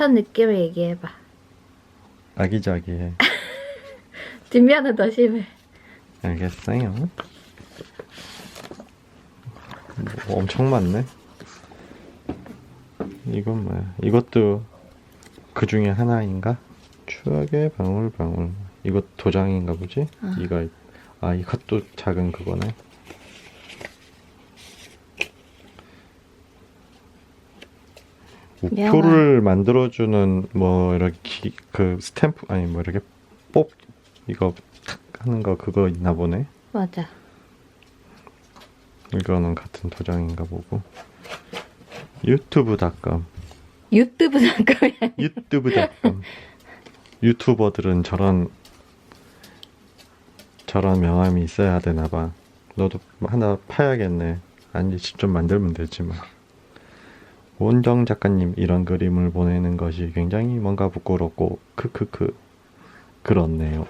첫 느낌을 얘기해봐. 아기자기해. 뒷면은 더 심해. 알겠어요. 뭐 엄청 많네. 이건 뭐야? 이것도 그 중에 하나인가? 추억의 방울방울. 이거 도장인가 보지? 아. 이거 아 이것도 작은 그거네. 표를 만들어주는 뭐 이렇게 기- 그 스탬프 아니 뭐 이렇게 뽑 이거 탁 하는 거 그거 있나 보네. 맞아. 이거는 같은 도장인가 보고. 유튜브닷컴 유튜브 잠깐만. 유튜브닷컴 유튜버들은 저런 저런 명함이 있어야 되나 봐. 너도 하나 파야겠네. 아니 직접 만들면 되지만. 원정 작가님 이런 그림을 보내는 것이 굉장히 뭔가 부끄럽고 크크크 그렇네요.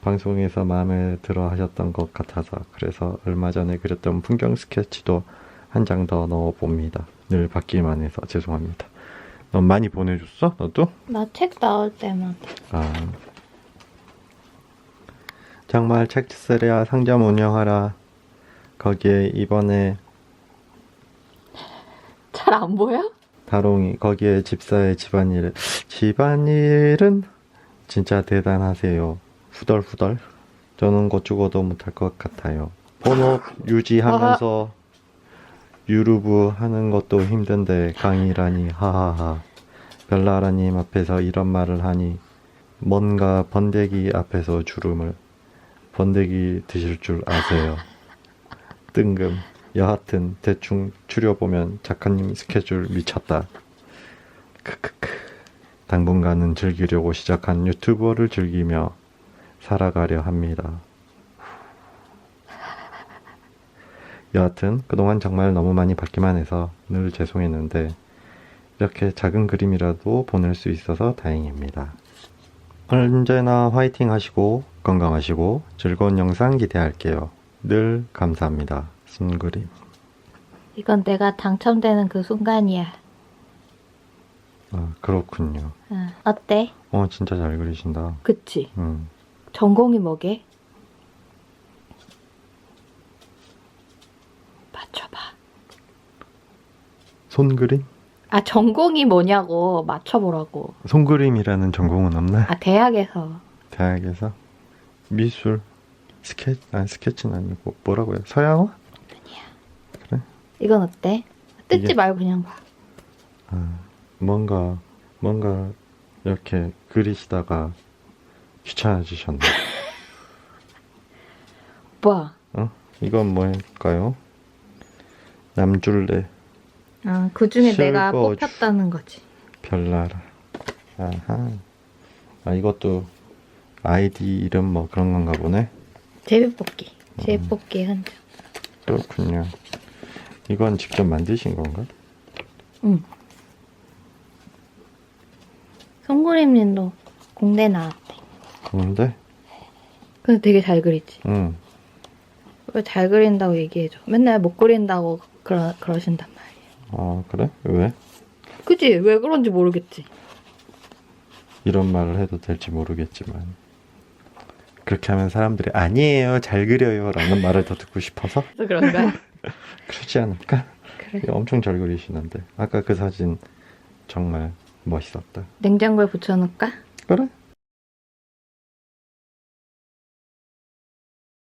방송에서 마음에 들어 하셨던 것 같아서 그래서 얼마 전에 그렸던 풍경 스케치도 한 장 더 넣어 봅니다. 늘 받기만 해서 죄송합니다. 넌 많이 보내줬어? 너도? 나 책 나올 때마다. 아. 정말 책 쓰랴 상점 운영하라. 거기에 이번에 잘 안 보여? 다롱이 거기에 집사의 집안일 집안일은 진짜 대단하세요. 후덜후덜. 저는 거 죽어도 못할 것 같아요. 본업 유지하면서 유루브 하는 것도 힘든데 강의라니 하하하. 별나라님 앞에서 이런 말을 하니 뭔가 번데기 앞에서 주름을 번데기 드실 줄 아세요. 뜬금. 여하튼 대충 추려보면 작가님 스케줄 미쳤다. 크크크. 당분간은 즐기려고 시작한 유튜버를 즐기며 살아가려 합니다. 여하튼 그동안 정말 너무 많이 받기만 해서 늘 죄송했는데 이렇게 작은 그림이라도 보낼 수 있어서 다행입니다. 언제나 화이팅 하시고 건강하시고 즐거운 영상 기대할게요. 늘 감사합니다. 순그림. 이건 내가 당첨되는 그 순간이야. 아, 그렇군요. 응. 어때? 어, 진짜 잘 그리신다. 그치? 음. 전공이 뭐게? 맞춰봐. 손그림? 아, 전공이 뭐냐고 맞춰보라고. 손그림이라는 전공은 없나? 아, 대학에서. 대학에서 미술 스케치 아니 스케치는 아니고 뭐라고요? 서양화? 이건 어때? 뜯지 이게- 말고 그냥 봐. 아, 뭔가 뭔가 이렇게 그리시다가 귀찮아지셨네. 봐. 어? 이건 뭐일까요? 남줄래 아, 그 중에 내가 실버 뽑혔다는 거지. 별나라. 아하. 아 이것도 아이디 이름 뭐 그런 건가 보네. 제비 뽑기. 제비 뽑기 한 장. 그렇군요. 이건 직접 만드신 건가? 응. 송구림님도 공대 나왔대. 근데 근데 되게 잘 그리지. 응. 왜 잘 그린다고 얘기해줘. 맨날 못 그린다고 그러, 그러신단 말이야. 아 그래? 왜? 그지? 왜 그런지 모르겠지. 이런 말을 해도 될지 모르겠지만 그렇게 하면 사람들이 아니에요 잘 그려요 라는 말을 더 듣고 싶어서 그래서 그런 거야? 그렇지 않을까? 그래. 엄청 잘 그리시는데 아까 그 사진 정말 멋있었다 냉장고에 붙여놓을까? 그래?